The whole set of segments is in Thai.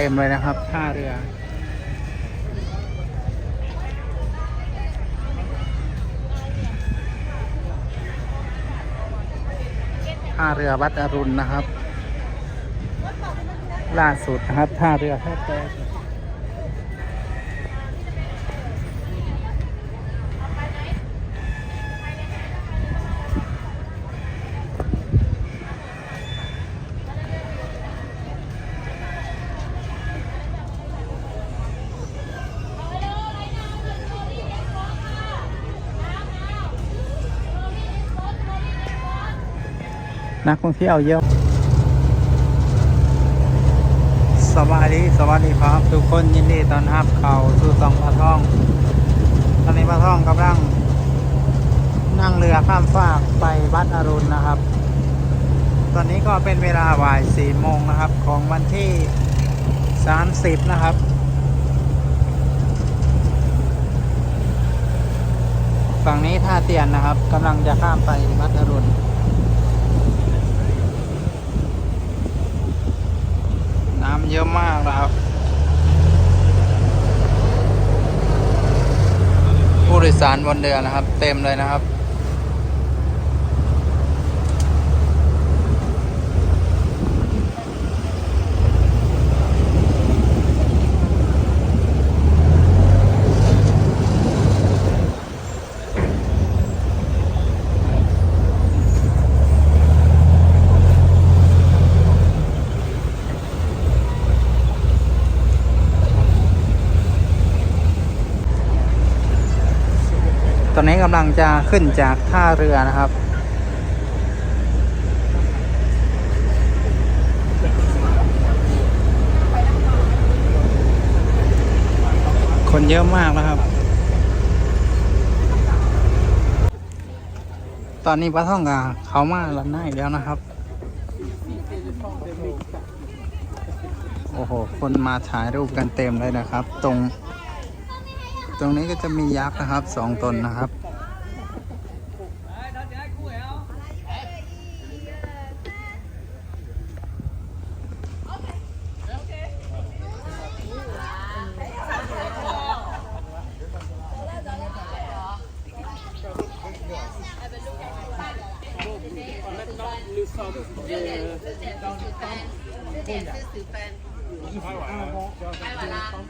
ต็มเลยนะครับท่าเรือท่าเรือวัดอรุณนะครับ ล่าสุดนะครับท่าเรือท่าแพ นักท่องเที่ยวเยอะสวัสดีสวัสดีครับ ทุกคนยินดีต้อนรับเข้าสู่สองพระท่อง ตอนนี้พระท่องกำลัง นั่งเรือข้ามฟากไปวัดอรุณนะครับ ตอนนี้ก็เป็นเวลาบ่ายสี่โมงนะครับ ของวันที่30นะครับฝั่งนี้ท่าเตียนนะครับกำลังจะข้ามไปวัดอรุณ น้ำเยอะมากนะครับ ผู้โดยสารบ นเรือนะครับ เต็มเลยนะครับ ตอนนี้กำลังจะขึ้นจากท่าเรือนะครับ คนเยอะมากนะครับ ตอนนี้ปลาท่องกาเขามาลันหน้าอีกแล้วนะครับ โอ้โห คนมาถ่ายรูปกันเต็มเลยนะครับ ตรง ตรงนี้ก็จะมียักษ์นะครับสองตนนะครับ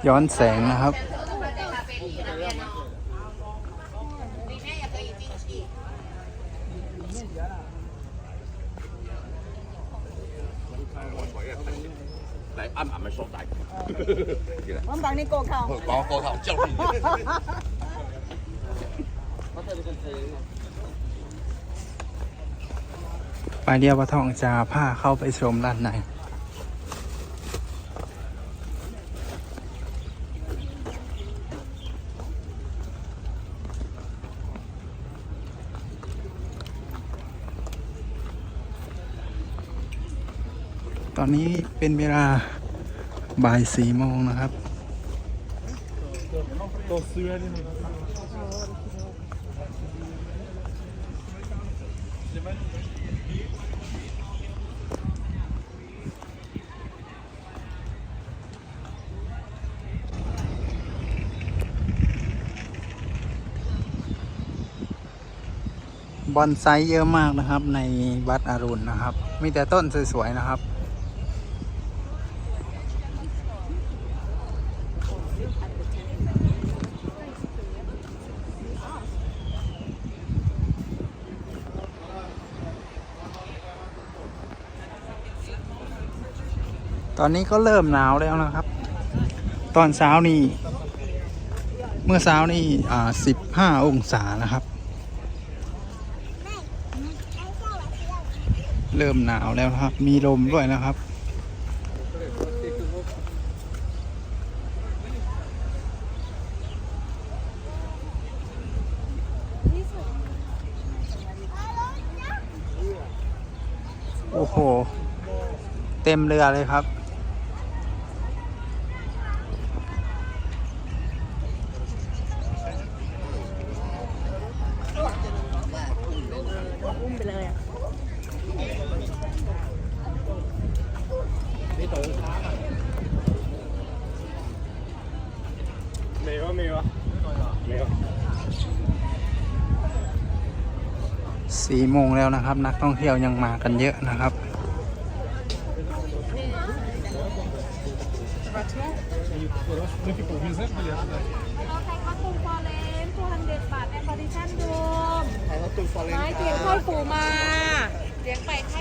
ย้อนแสงนะครับ 嚟啱啱咪傻大，我等你过靠。讲个头就变。 ไปเดียวปลาทองจะพาเข้าไปชมด้านใน อนนี้เป็นเวลาบ่ายสี่โมงนะครับ บอนไซต์เยอะมากนะครับในวัดอรุณนะครับ มีแต่ต้นสวยๆนะครับ ตอนนี้ก็เริ่มหนาวแล้วนะครับ ตอนเช้านี่ เมื่อเช้านี่อ่าสิบห้าองศานะครับ เริ่มหนาวแล้วครับ มีลมด้วยนะครับโอ้โห เต็มเรือเลยครับ อุ้มไปเลยอะ สี่โมงแล้วนะครับ นักท่องเที่ยวยังมากันเยอะนะครับเราใช้ข้าวตุ้มฟอเรนต์200บาทในคอนดิชั่นรวมไม้เสียงไข่ปูมาเสียงไก่ไข่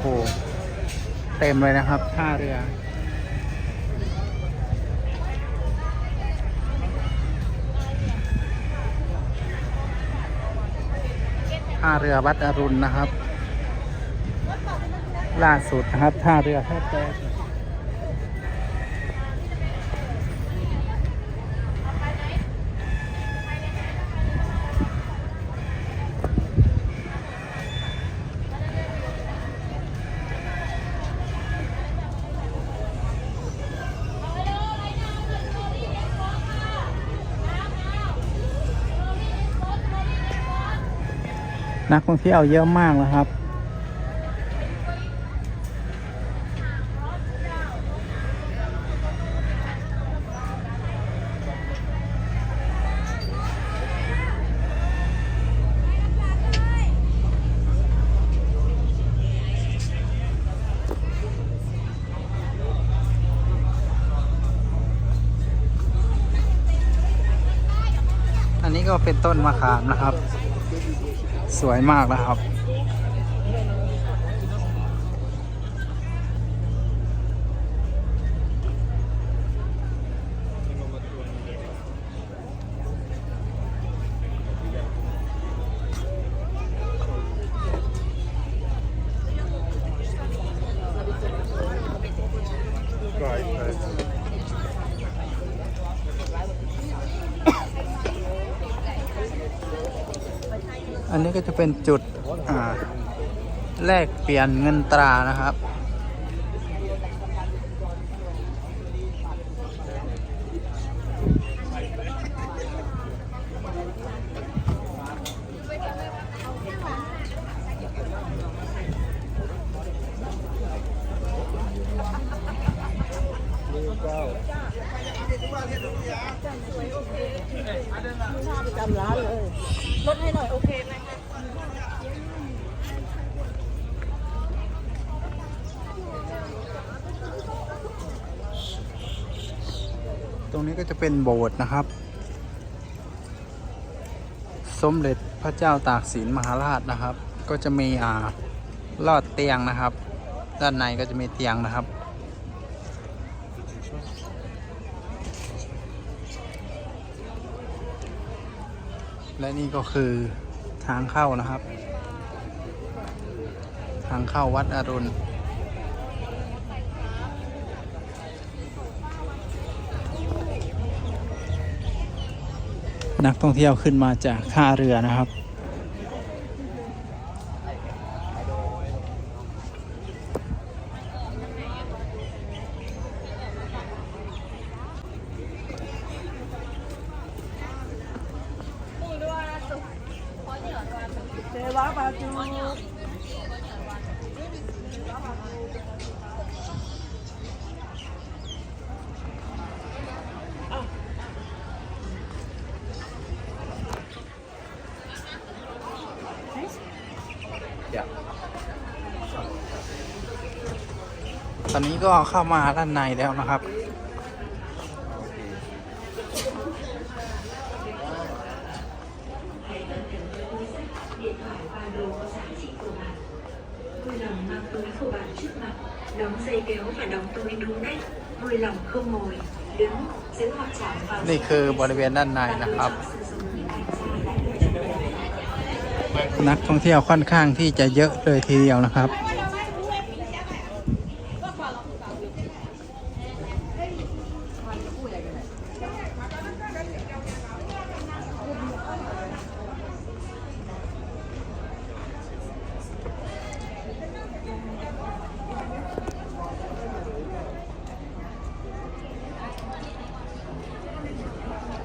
โห เต็มเลยนะครับท่าเรือท่าเรือวัดอรุณนะครับ ล่าสุดนะครับท่าเรือแพร่แต นักท่องเที่ยวเยอะมากนะครับ อันนี้ก็เป็นต้นมะขามนะครับ สวยมากนะครับ อันนี้ก็จะเป็นจุดแลกเปลี่ยนเงินตรานะครับ รงนี้ก็จะเป็นโบสถ์นะครับ สมเด็จพระเจ้าตากสินมหาราชนะครับ ก็จะมีอ่าลอดเตียงนะครับ ด้านในก็จะมีเตียงนะครับ และนี่ก็คือทางเข้านะครับ ทางเข้าวัดอรุณ นักท่องเที่ยวขึ้นมาจากท่าเรือนะครับ เจว้าปาจู ตอนนี้ก็เข้ามาด้านในแล้วนะครับ vui lòng mang túi của bạn trước mặt đóng dây kéo và đóng túi đúng cách vui lòng không ngồi đứng giữ hoặc chạm vào นี่คือบริเวณด้านในนะครับ sử dụng những hành trang đã được chuẩn bị นักท่องเที่ยวค่อนข้างที่จะเยอะเลยทีเดียวนะครับ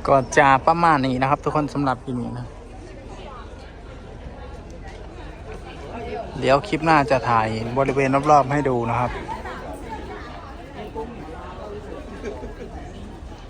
ก็จะประมาณนี้นะครับ ทุกคนสำหรับคลิปนี้นะ เดี๋ยวคลิปหน้าจะถ่ายบริเวณรอบๆให้ดูนะครับ